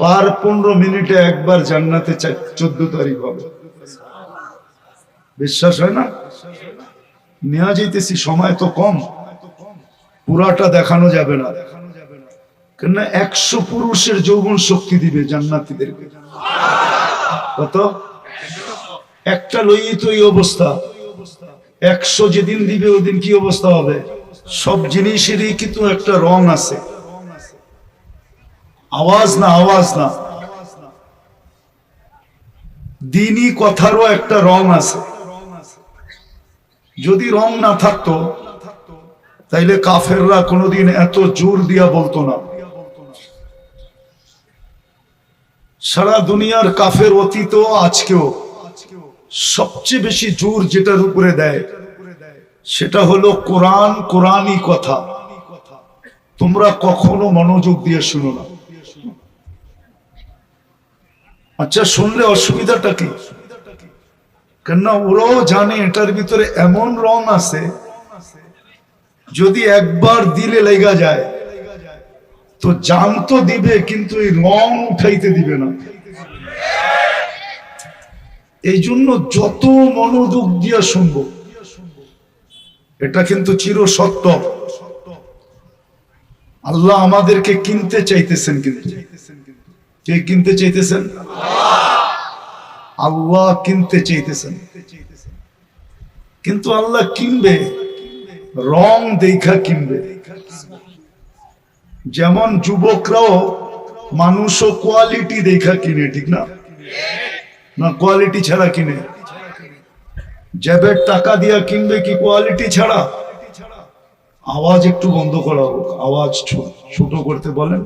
পার পনেরো মিনিটে একবার জান্নাতে চোদ্দ তারিখ হবে। বিশ্বাস হয় না? নেওয়া যাইতেছি, সময় তো কম। পুরাটা দেখানো যাবে না। কেননা একশো পুরুষের যৌবন শক্তি দিবে জান্নাতিদেরকে। কত? একটা লইয়ে তো এই অবস্থা। একশো যেদিন দিবে, ওদিন কি অবস্থা হবে? সব জিনিসেরই কিন্তু একটা রং আছে। আওয়াজ না আওয়াজ না। দিনই কথারও একটা রং আছে। যদি রং না থাকতো, তাইলে কাফেররা কোনোদিন এত জোর দিয়া বলতো না। সারা দুনিয়ার কাফের অতীত আজকেও সবচেয়ে বেশি জোর যেটার উপরে দেয়, সেটা হলো কোরআন কোরআনই কথা। তোমরা কখনো মনোযোগ দিয়ে শুনো না। আচ্ছা শুনলে অসুবিধাটা কি? কেননা ওরাও জানে এটার ভিতরে এমন রং আছে, যদি একবার দিলে লেগা যায়, তো জান তো দিবে, কিন্তু এই রং উঠাইতে দিবে না। এই জন্য যত মনোযোগ দিয়া শুনব, এটা কিন্তু চির সত্য আল্লাহ আমাদেরকে কিনতে চাইতেছেন কিন্তু। কে কিনতে চাইতেছেন? আল্লাহ কিনতে চাইতেছেন। কিন্তু আল্লাহ কিনবে, রং দেখা কিনবে। যেমন যুবকরাও মানুষও কোয়ালিটি দেখা কিনে, ঠিক না? না কোয়ালিটি ছাড়া কিনে? জ্যাবের টাকা দিয়া কিনবে কি কোয়ালিটি ছাড়া? আওয়াজ একটু বন্ধ করা হোক, আওয়াজ ছোট করতে বলেন।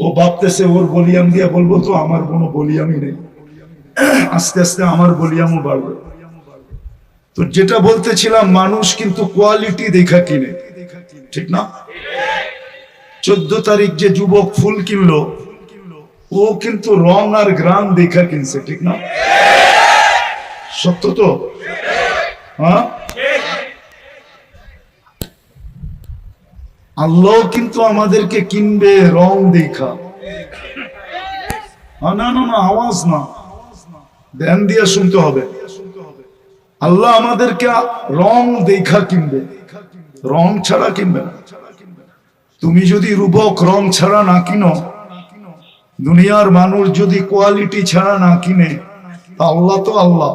ও ভাবতেছে, ওর বলিয়াম দিয়ে বলব তো, আমার কোনো বলিয়ামই নেই। আস্তে আস্তে আমার বলিয়ামও বাড়বে তো যেটা বলতেছিলাম, মানুষ কিন্তু কোয়ালিটি দেখা কিনে। ঠিক না? চোদ্দ তারিখ যে যুবক ফুল কিনলো, ও কিন্তু রং আর গ্রাম দেখা কিনছে, ঠিক না? সত্য তো? হ্যাঁ? আল্লাহ কিন্তু আমাদেরকে কিনবে রং দেখা। না না না, আওয়াজ না। ধ্যান দিয়ে শুনতে হবে। আল্লাহ আমাদেরকে রং দেখা কিনবে। রং ছাড়া কিনবে না। তুমি যদি রূপক রং ছাড়া না কিনো, দুনিয়ার মানুষ যদি কোয়ালিটি ছাড়া না কিনে, তা আল্লাহ তো আল্লাহ।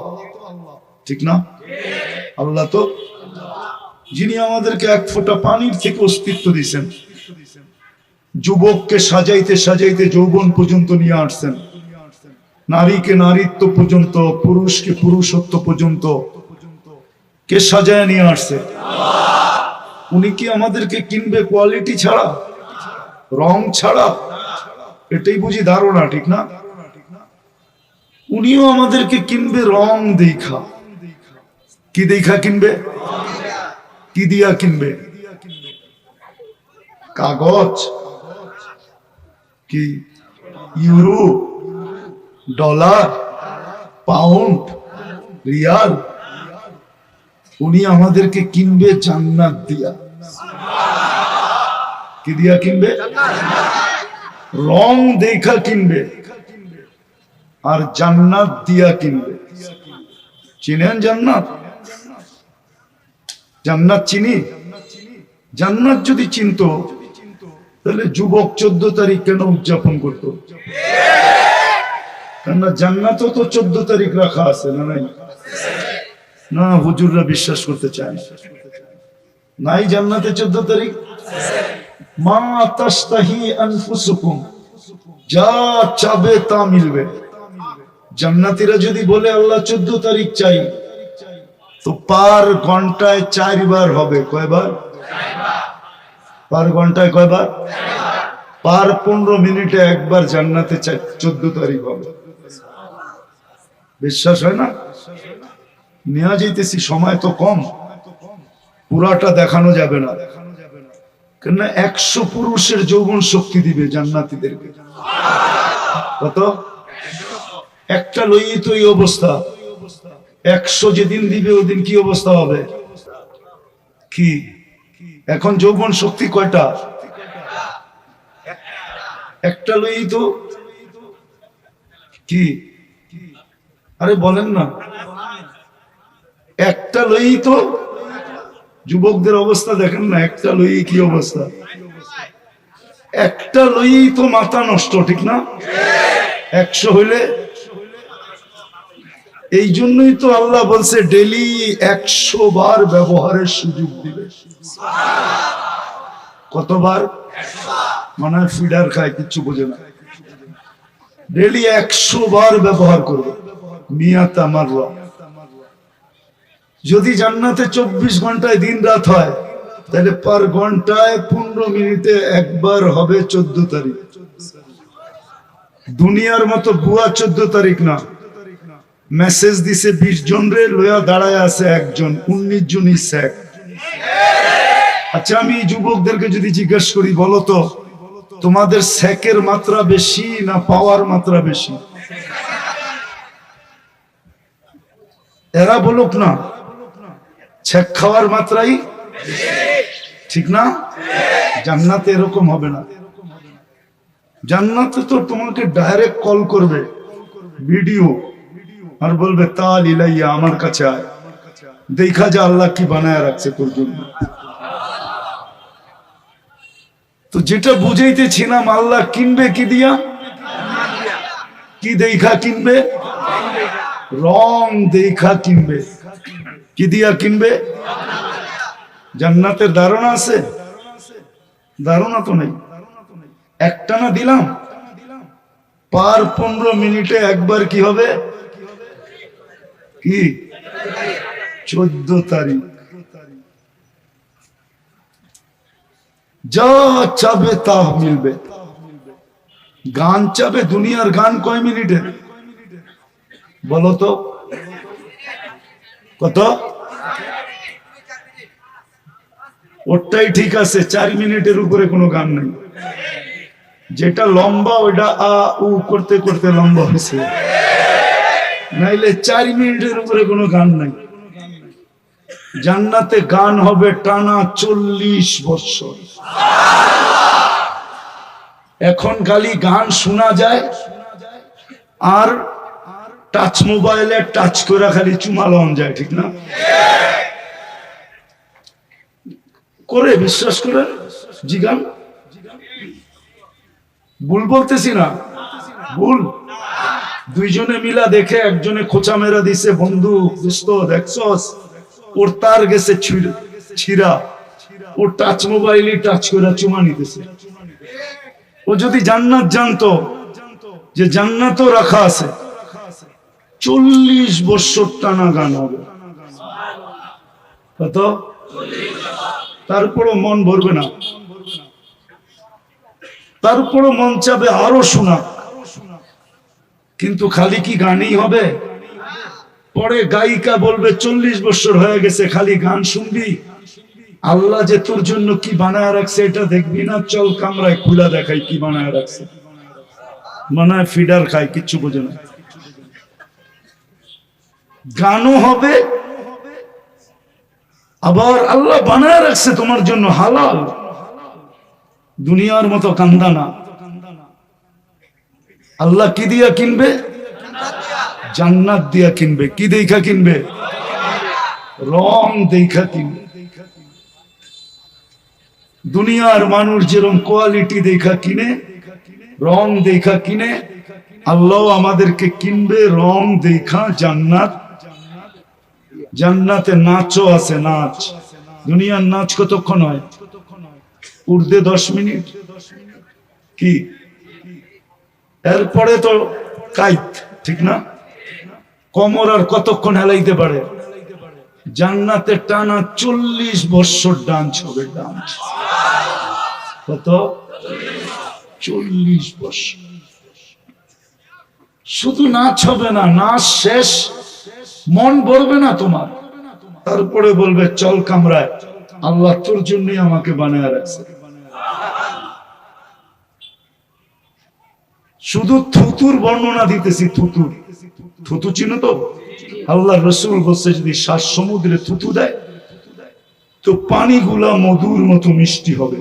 ঠিক না? আল্লাহ তো যিনি আমাদেরকে এক ফোঁটা পানির থেকে অস্তিত্ব দিয়েছেন। যুবককে সাজাইতে সাজাইতে যৌবন পর্যন্ত নিয়ে আসছেন। নারীকে নারীত্ব পর্যন্ত, পুরুষকে পুরুষত্ব পর্যন্ত কে সাজায় নিয়ে আসছে? উনি কি আমাদেরকে কিনবে কোয়ালিটি ছাড়া? রং ছাড়া? এটাই বুঝি ধারণা, ঠিক না? উনিও আমাদেরকে কিনবে রং দেখা। কি দেখা কিনবে? কি দিয়া কিনবে? কাগজ? কি? ইউরো? ডলার? পাউন্ড? রিয়াল? উনি আমাদেরকে কিনবে জান্নাত দিয়া। কি দিয়া কিনবে? রং দেখা কিনবে। আর জান্নাত দিয়া কিনবে। চিনেন জান্নাত? জান্নাত চিনি? জান্নাত যদি চিনতো, তাহলে যুবক চোদ্দ তারিখ কেন উদযাপন করত? কেননা জান্নাতও তো চোদ্দ তারিখ রাখা আছে, না নাই? না, হুজুররা বিশ্বাস করতে চায় নাই জান্নাতে চোদ্দ তারিখ? যা চাবে তা মিলবে। জান্নাতীরা যদি বলে, আল্লাহ চোদ্দ তারিখ চাই তো পার ঘন্টায় চারবার হবে, কয়বার? পার ঘন্টায় কয়বার? পার পনেরো মিনিটে একবার জান্নাতে চোদ্দ তারিখ হবে। বিশ্বাস হয় না? নেওয়া যাইতেছি, সময় তো কম। পুরাটা দেখানো যাবে না। কেননা একশো পুরুষের যৌবন শক্তি দিবে জান্নাতিদেরকে। কত? একটা লইয়ে তো এই অবস্থা। একশো যেদিন দিবে, ওদিন কি অবস্থা হবে? কি? এখন যৌবন শক্তি কয়টা? একটা লই তো। কি? আরে বলেন না। একটা লই তো। যুবকদের অবস্থা দেখেন না, একটা লই কি অবস্থা? একটা লই তো মাথা নষ্ট, ঠিক না? একশো হইলে এই জন্যই তো আল্লাহ বলছে, ডেলি একশো বার ব্যবহারের সুযোগ দিবে। কতবার? মনে ফিডার খায়, কিচ্ছু বোঝে না। ডেলি একশো বার ব্যবহার করবে। মিয়াত আমার যদি জান্নাতে চব্বিশ ঘন্টায় দিন রাত হয়, তাহলে পার ঘন্টায় পনেরো মিনিটে একবার হবে চোদ্দ তারিখ। দুনিয়ার মতো বুয়া চোদ্দ তারিখ না। মেসেজ দিছে বিশ জন রে লয়া দাঁড়ায় আছে একজন, উনিশ জনই স্যাক আচ্ছা আমি যুবকদেরকে যদি জিজ্ঞেস করি, বলো তো, তোমাদের স্যাকের মাত্রা বেশি না পাওয়ার মাত্রা বেশি? এরা বলুক না ছ্যাক খাওয়ার মাত্রাই ঠিক না? জান্নাতে এরকম হবে না। জান্নাতে তো তোমাকে ডাইরেক্ট কল করবে ভিডিও আর বলবে, তাল ইলাইয়া, আমার কাছে আয়। দেখা যা আল্লাহ কি বানায় রাখছে তোর জন্য। তো যেটা বুঝাইতেছিলাম, আল্লাহ কিনবে কি দিয়া? কি দেখা কিনবে? রং দেখা কিনবে। কি দিয়া কিনবে? জান্নাতের ধারণা আছে? ধারণা তো নেই। একটা না দিলাম। পার পনেরো মিনিটে একবার কি হবে? কি? চোদ্দ তারিখ। যা চাবে তা মিলবে। গান চাবে দুনিয়ার গান কয় মিনিটে? বলো তো কত? ওটাই ঠিক আছে, চার মিনিটের উপরে কোনো গান নেই। যেটা লম্বা, ওইটা আ, উ করতে করতে লম্বা হয়েছে। নাইলে চার মিনিটের উপরে কোনো গান নাই। জান্নাতে গান হবে টানা চল্লিশ বছর। এখন খালি গান শোনা যায় আর টাচ মোবাইলে টাচ করে খালি চুমা লন যায়, ঠিক না? করে বিশ্বাস করে জিগান ভুল বলতেছি না। ভুল। দুইজনে মিলা দেখে একজনে খোঁচা মেরা দিছে, বন্ধু, দোস্ত, দেখছস? ওর তার গেছে ছিড়- ছিঁড়া। ও টাচ মোবাইলই টাচ করে চুমা নিতেছে। ও যদি জান্নাত জানতো যে জান্নাতও রাখা আছে, চল্লিশ বছর টানা গান হবে। কত? তারপরও মন ভরবে না। তারপরও মন চাবে আরও শোনা। কিন্তু খালি কি গানই হবে? পরে গায়িকা বলবে, চল্লিশ বছর হয়ে গেছে, খালি গান শুনবি। আল্লাহ যে তোর জন্য কি বানায় রাখছে, এটা দেখবি না? চল কামরায় খুলা দেখাই কি বানায় রাখছে। মনে ফিডার খায়, কিচ্ছু বোঝে না। গানও হবে, আবার আল্লাহ বানায় রাখছে তোমার জন্য হালাল। দুনিয়ার মতো কান্দা না। আল্লাহ কি দিয়া কিনবে? জান্নাত দিয়া কিনবে। কি দেখা কিনবে? রং দেখা কিনবে। দুনিয়ার মানুষ যেরকম কোয়ালিটি দেখা কিনে, রং দেখা কিনে, আল্লাহ আমাদেরকে কিনবে রং দেখা জান্নাত। জান্নাতে নাচও আছে, নাচ। দুনিয়ার নাচ কতক্ষণ হয়? উর্দে দশ মিনিট। কি? এরপরে তো কাইত, ঠিক না? কমর আর কতক্ষণ হেলাইতে পারে? জান্নাতে টানা চল্লিশ বছর ডান্স হবে, ডান্স। কত? চল্লিশ বছর। শুধু নাচ হবে না, নাচ শেষ, মন ভরবে না তোমার। তারপরে বলবে, চল কামরায়, আল্লাহ তোর জন্যই আমাকে বানায় রাখছে। শুধু থুতুর বর্ণনা দিতেছি থুতুর থুতু চিনো তো? আল্লাহ রসুল বলছে, যদি শ্বাস সমুদ্রে থুতু দেয়, তো পানিগুলা মধুর মতো মিষ্টি হবে।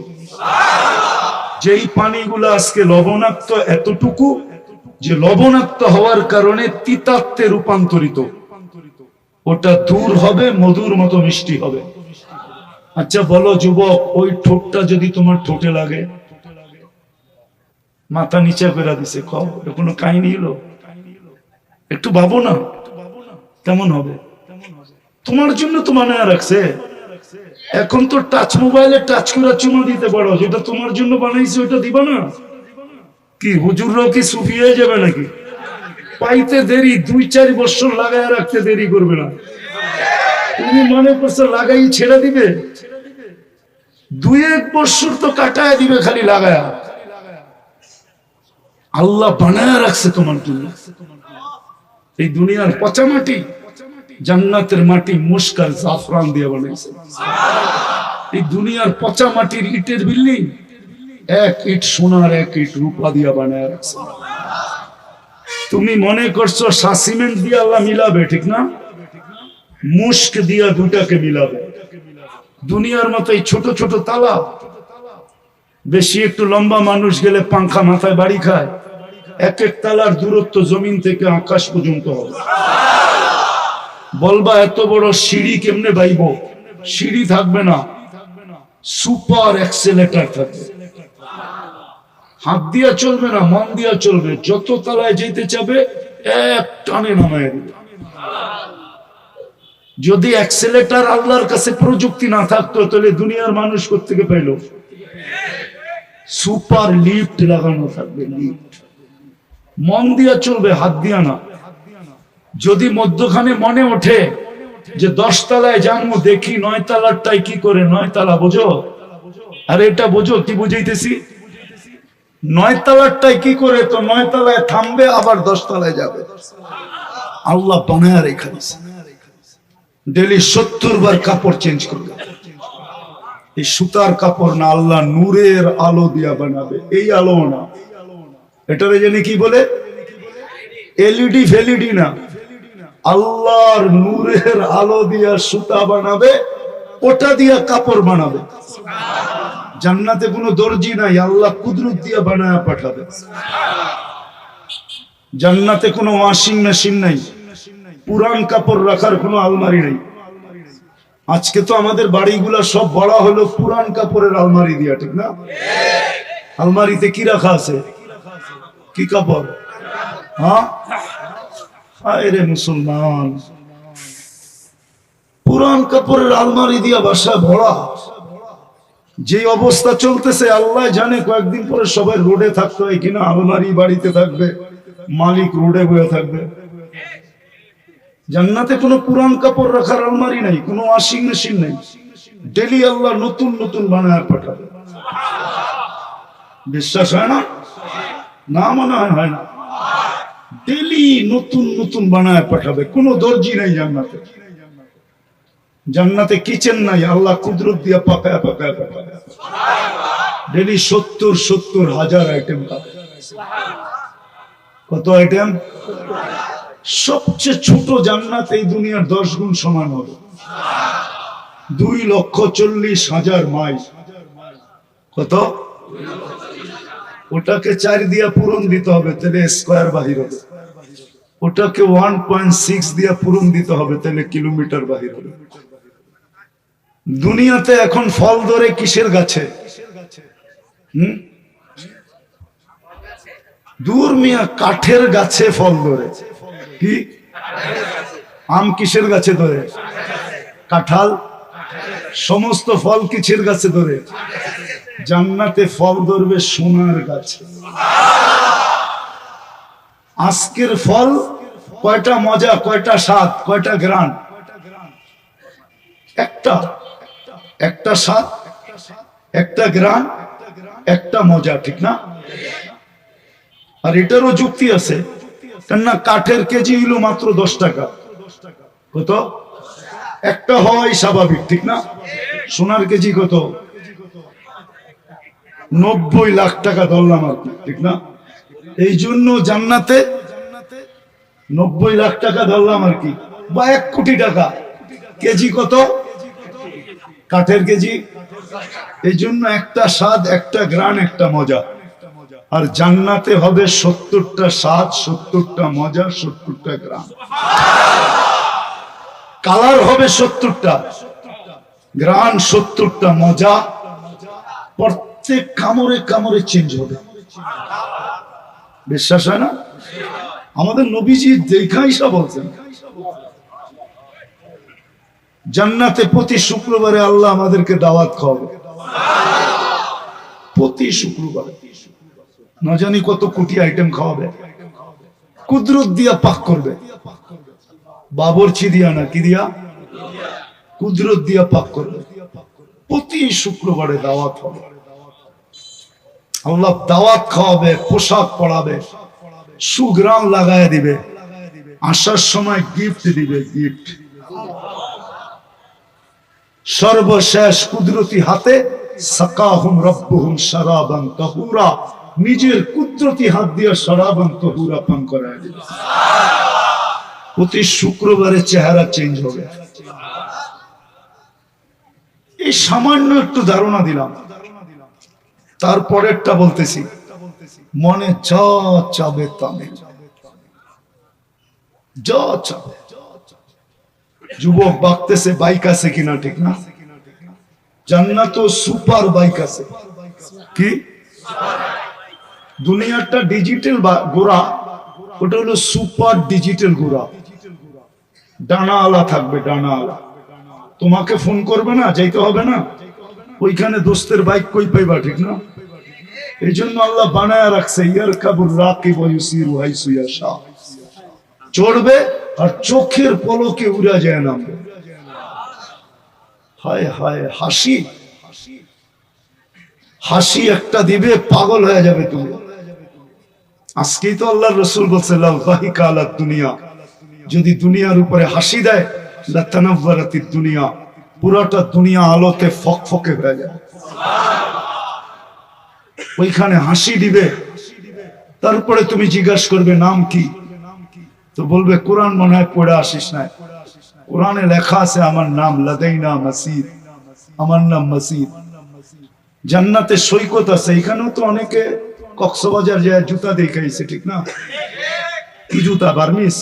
যেই পানিগুলা আজকে লবণাক্ত এতটুকু, যে লবণাক্ত হওয়ার কারণে তিতাত্তে রূপান্তরিত। ওটা দূর হবে, মধুর মতো মিষ্টি হবে। আচ্ছা বলো যুবক, ওই ঠোঁটটা যদি তোমার ঠোঁটে লাগে। মাথা নিচে করে দিছে এটা কোনো কাহিনী হলো? একটু ভাবো না। কেমন হবে? তোমার জন্য তো বানায় রাখছে। এখন তো টাচ মোবাইলে টাচ করে চুমা দিতে পারো, যেটা তোমার জন্য বানাইছে ওইটা দিবা না? কি, হুজুররাও কি সুফি হয়ে যাবে নাকি? পাইতে দেরি, দুই চার বছর লাগায় রাখতে দেরি করবে না। তুমি মনে করছ লাগাই ছেড়ে দিবে? দুই এক বছর তো কাটায় দিবে খালি লাগায়া। আল্লাহ বানায় রাখছে তোমার জন্য। এই দুনিয়ার পচা মাটি, জান্নাতের মাটি মুস্কার জাফরান দিয়ে বানাইছে এই দুনিয়ার পচা মাটির ইটের বিল্ডিং, এক ইট সোনার, এক ইট রূপা দিয়া বানায় রাখছে। তুমি মনে করছ সাসিমেন্ট দিয়ে আল্লাহ মিলাবে, ঠিক না? মুস্ক দিয়া দুটাকে মিলাবে। দুনিয়ার মতো এই ছোট ছোট তালা, বেশি একটু লম্বা মানুষ গেলে পাংখা মাথায় বাড়ি খায় এক এক তালার দূরত্ব জমিন থেকে আকাশ পর্যন্ত হবে। বলবা, এত বড় সিঁড়ি কেমনে বাইব? সিঁড়ি থাকবে না। সুপার এক্সেলেটার থাকবে। হাত দিয়া চলবে না, মন দিয়া চলবে। যত তলায় যেতে চাবে, এক টানে নামায় যদি অ্যাক্সেলেটার আল্লাহর কাছে প্রযুক্তি না থাকতো, তাহলে দুনিয়ার মানুষ কোথেকে পাইল? সুপার লিফট লাগানো থাকবে, লিফট। মন দিয়া চলবে, হাত দিয়া না। যদি মধ্যখানে মনে ওঠে যে দশ তলায় জানব, দেখি নয় তালারটাই কি করে নয় তালা বোঝো? আরে এটা বোঝো, কি বুঝাইতেছি? নয় তালারটাই কি করে, তো নয় তলায় থামবে, আবার দশ তলায় যাবে। আল্লাহ বানায় রেখা ডেলি সত্তর বার কাপড় চেঞ্জ করবে। এই সুতার কাপড় না, আল্লাহ নূরের আলো দিয়া বানাবে। এই আলো না। এটারে জানি কি বলে? এলইডি ফেলিডি না। আল্লাহর নূরের আলো দিয়া সুতা বানাবে, ওটা দিয়া কাপড় বানাবে। জান্নাতে কোনো দর্জি নাই, আল্লাহ কুদরত দিয়া বানায় পাঠাবে। জান্নাতে কোনো ওয়াশিং মেশিন নাই। পুরান কাপড় রাখার কোনো আলমারি নেই। আজকে তো আমাদের বাড়িগুলা সব বড়া হলো পুরান কাপড়ের আলমারি দিয়া, ঠিক না? আলমারিতে কি রাখা আছে? কি কাপড় হ্যাঁ? মুসলমান। পুরান কাপড়ের আলমারি দিয়া বাসা ভরা। যে অবস্থা চলতেছে, আল্লাহ জানে কয়েকদিন পরে সবাই রোডে থাকতে হয় কিনা, আলমারি বাড়িতে থাকবে, মালিক রোডে বয়ে থাকবে। জান্নাতে কোনো পুরান কাপড় রাখার আলমারি নাই, কোনো ওয়াশিং মেশিন নেই। ডেলি আল্লাহ নতুন নতুন বানায় পাঠাবে। বিশ্বাস হয় না? না মনে হয় না। ডেলি নতুন নতুন বানায় পাঠাবে, কোনো দর্জি নাই জান্নাতে। জান্নাতে কিচেন নাই, আল্লাহ কুদরত দিয়া পাকায় পাকায় পাকায় ডেলি সত্তর সত্তর হাজার আইটেম কত আইটেম সবচেয়ে ছোট জান্নাত এই দুনিয়ার দশ গুণ সমান হবে। দুই লক্ষ চল্লিশ হাজার মাইল। কত? ওটাকে চার দিয়া পূরণ দিতে হবে তাহলে স্কোয়ার বাহির। হবে ওটাকে ওয়ান পয়েন্ট সিক্স দিয়া পূরণ দিতে হবে তাহলে কিলোমিটার বাহির। হবে দুনিয়াতে এখন ফল ধরে কিসের গাছে? হুম? দূর মিয়া, কাঠের গাছে ফল ধরে। কি? আম কিসের গাছে ধরে? কাঁঠাল। সমস্ত ফল কিসের গাছে ধরে? জান্নাতে ফল ধরবে সোনার গাছে। আজকের ফল কয়টা মজা, কয়টা স্বাদ, কয়টা গ্রান একটা। একটা স্বাদ, একটা গ্রান একটা মজা, ঠিক না? আর এটারও যুক্তি আছে, কেননা কাঠের কেজি হইল মাত্র দশ টাকা। কত? একটা হওয়াই স্বাভাবিক, ঠিক না? সোনার কেজি কত? নব্বই লাখ টাকা ধরলাম আর ঠিক না? এই জন্য জান্নাতে নব্বই লাখ টাকা ধরলাম আর কি, বা এক কোটি টাকা। কেজি কত? কাঠের কেজি। এই জন্য একটা স্বাদ, একটা গ্রান একটা মজা। আর জান্নাতে হবে সত্তরটা স্বাদ, সত্তরটা মজা, সত্তরটা গ্রাম কালার হবে সত্তরটা। গ্রাম সত্তরটা মজা। প্রত্যেক কামড়ে কামড়ে চেঞ্জ হবে। বিশ্বাস হয় না? আমাদের নবীজি দেখাই সব বলছেন। জান্নাতে প্রতি শুক্রবারে আল্লাহ আমাদেরকে দাওয়াত খাওয়াবে। প্রতি শুক্রবারে। না জানি কত কোটি আইটেম খাওয়াবে। কুদরত দিয়া পাক করবে। বাবরচি দিয়া না, কি দিয়া? কুদরত দিয়া পাক করবে। প্রতি শুক্রবারে দাওয়াত হবে। আল্লাহ দাওয়াত খাওয়াবে, পোশাক সুগ্রাম দিবে, আসার সময় গিফট দিবে গিফট সর্বশেষ কুদরতি হাতে নিজের কুদরতি হাত দিয়ে শারাবান তাহুরা পান করায় দিবে। প্রতি শুক্রবারে চেহারা চেঞ্জ হবে। এই সামান্য একটু ধারণা দিলাম। তারপরেরটা বলতেছি। মনে যা চাবে তা নেই। যা চাবে। যুবক বাগতেছে, বাইক আছে কিনা ঠিক না? জান্নাত সুপার বাইক আছে। কি? দুনিয়াটা ডিজিটাল গোড়া, ওটা হলো সুপার ডিজিটাল গোড়া। ডানা আলা থাকবে ডানা আলা তোমাকে ফোন করবে না, যাইতে হবে না? ওইখানে দোস্তের বাইক কই পাইবা, ঠিক না? এই জন্য আল্লাহ বানায় রাখছে ইয়ার কাবুর ইয়াশা। চড়বে আর চোখের পলকে উড়া যায় নামবে। হায় হায়, হাসি। হাসি একটা দিবে, পাগল হয়ে যাবে তুমি। আজকেই তো আল্লাহ রসুল বলছে দুনিয়া। যদি দুনিয়ার উপরে হাসি দেয় দুনিয়া। পুরাটা দুনিয়া আলোতে ফকফকে হয়ে যায়। ওইখানে হাসি দিবে। তারপরে তুমি জিজ্ঞাসা করবে, নাম কি? তো বলবে, কোরআন মনে হয় পড়ে আসিস না কোরআনে লেখা আছে, আমার নাম লাদাইনা মাসিদ আমার নাম মাসিদ জান্নাতে সৈকত আছে। এখানেও তো অনেকে কক্সবাজার যায়, জুতা দেখাইছে, ঠিক না? কি জুতা বার্মিস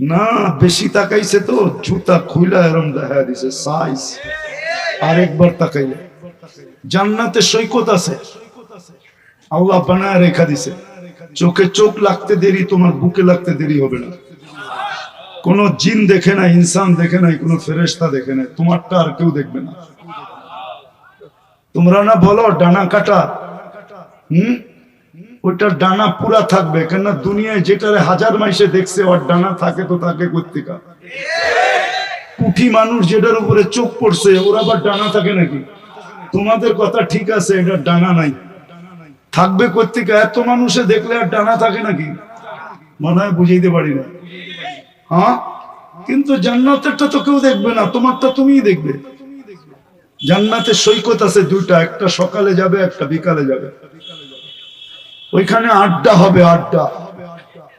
না, বেশি তাকাইছে তো, জুতা খুইলা এরম দেখা দিছে সাইজ আরেকবার তাকাইলে। জান্নাতে সৈকত আছে। আল্লাহ বানায় রেখা দিছে। চোখে চোখ লাগতে দেরি, তোমার বুকে লাগতে দেরি হবে না। কোন জিন দেখে না ইনসান দেখে নাই, কোন ফেরেস্তা দেখে নাই। তোমারটা আর কেউ দেখবে না। তোমরা না বলো, ডানা কাটা। হুম? ওইটার ডানা পুরা থাকবে কেন দুনিয়ায় যেটারে হাজার মাইসে দেখছে, ওর ডানা থাকে তো তাকে কর্তিকা। কুঠি মানুষ যেটার উপরে চোখ পড়ছে, ওর আবার ডানা থাকে নাকি? তোমাদের কথা ঠিক আছে এটার ডানা নাই। থাকবে কর্তিকা, এত মানুষে দেখলে আর ডানা থাকে নাকি? মনে হয় বুঝাইতে পারি না। হ্যাঁ? কিন্তু জান্নাতেরটা তো কেউ দেখবে না, তোমারটা তুমিই দেখবে। জান্নাতের সৈকত আছে দুইটা, একটা সকালে যাবে, একটা বিকালে যাবে। ওইখানে আড্ডা হবে আড্ডা।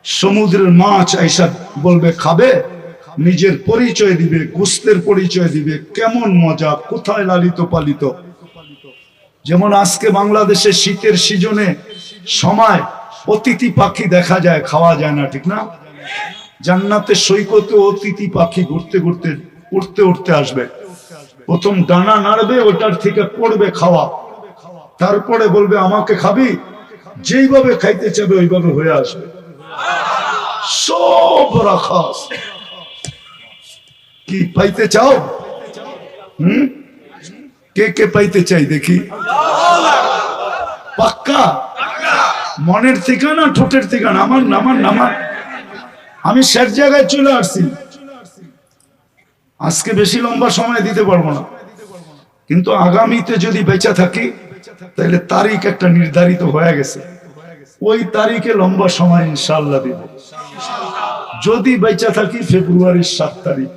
সমুদ্রের মাছ আইসা বলবে, খাবে? নিজের পরিচয় দিবে কুস্তের পরিচয় দিবে। কেমন মজা, কোথায় লালিত পালিত? যেমন আজকে বাংলাদেশে শীতের সিজনে সময় অতিথি পাখি দেখা যায়, খাওয়া যায় না, ঠিক না? জান্নাতে সৈকতে অতিথি পাখি ঘুরতে ঘুরতে উঠতে উঠতে আসবে। প্রথম ডানা নাড়বে, ওটার থেকে পড়বে খাওয়া। তারপরে বলবে, আমাকে খাবি? যেইভাবে খাইতে চাবে, ওইভাবে হয়ে আসবে। সব রাখা কি পাইতে চাও? হুম? কে কে পাইতে চাই দেখি? পাক্কা? মনের ঠিকানা, ঠোঁটের ঠিকানা। আমার নামার নামার আমি শেষ জায়গায় চলে আসছি। আজকে বেশি লম্বা সময় দিতে পারব না। কিন্তু আগামীতে যদি বেঁচে থাকি তাহলে তারিখ একটা নির্ধারিত হয়ে গেছে। ওই তারিখে লম্বা সময় ইনশাল্লাহ দিব। যদি বেঁচে থাকি ফেব্রুয়ারির সাত তারিখ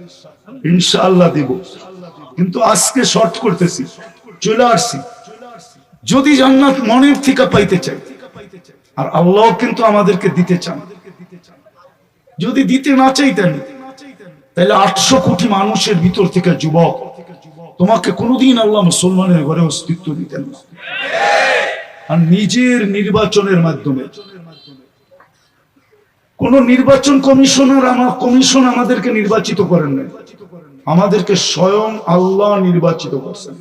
ইনশাল্লাহ দিব। কিন্তু আজকে শর্ট করতেছি, চলে আসছি। যদি জান্নাত মনের থেকে পাইতে চাই, আর আল্লাহ কিন্তু আমাদেরকে দিতে চান। যদি দিতে না চাইতেন তাহলে আটশো কোটি মানুষের ভিতর থেকে যুবক তোমাকে কোনোদিন আল্লাহ মুসলমানের ঘরে অস্তিত্ব দিতেন না। আর নিজের নির্বাচনের মাধ্যমে। কোন নির্বাচন কমিশনার আমার কমিশন আমাদেরকে নির্বাচিত করেন নাই। আমাদেরকে স্বয়ং আল্লাহ নির্বাচিত করছেন।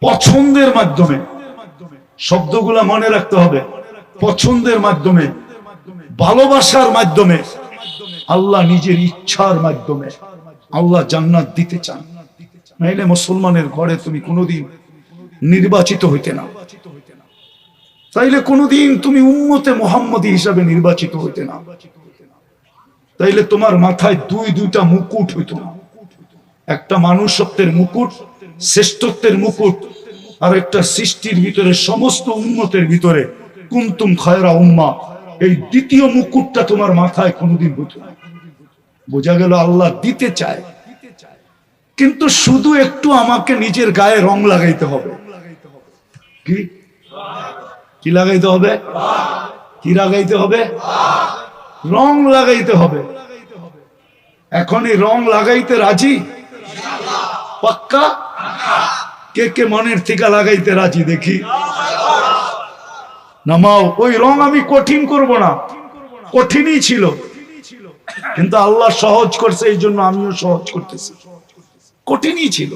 পছন্দের মাধ্যমে। শব্দগুলা মনে রাখতে হবে। পছন্দের মাধ্যমে। ভালোবাসার মাধ্যমে। আল্লাহ নিজের ইচ্ছার মাধ্যমে। আল্লাহ জান্নাত দিতে চান। নাইলে মুসলমানের ঘরে তুমি কোনোদিন নির্বাচিত হইতে না। তাইলে কোনোদিন তুমি উম্মতে মোহাম্মদী হিসাবে নির্বাচিত হইতে না। তাইলে তোমার মাথায় দুই, দুইটা মুকুট হইতো না। একটা মানুষত্বের মুকুট, শ্রেষ্ঠত্বের মুকুট, আর একটা সৃষ্টির ভিতরে সমস্ত উন্নতের ভিতরে কুন্তুম খায়রা উম্মা। এই দ্বিতীয় মুকুটটা তোমার মাথায় কোনোদিন হইতো না। বোঝা গেল আল্লাহ দিতে চায়। কিন্তু শুধু একটু আমাকে নিজের গায়ে রং লাগাইতে হবে। কি? লাগাইতে হবে? কি লাগাইতে হবে? রং লাগাইতে হবে। এখন এই রং লাগাইতে রাজি? পাক্কা? কে কে মনের থেকে লাগাইতে রাজি দেখি। নামাও, ওই রং আমি কঠিন করব না। কঠিনই ছিল। কিন্তু আল্লাহ সহজ করছে এই জন্য আমিও সহজ করতেছি। কঠিনই ছিল।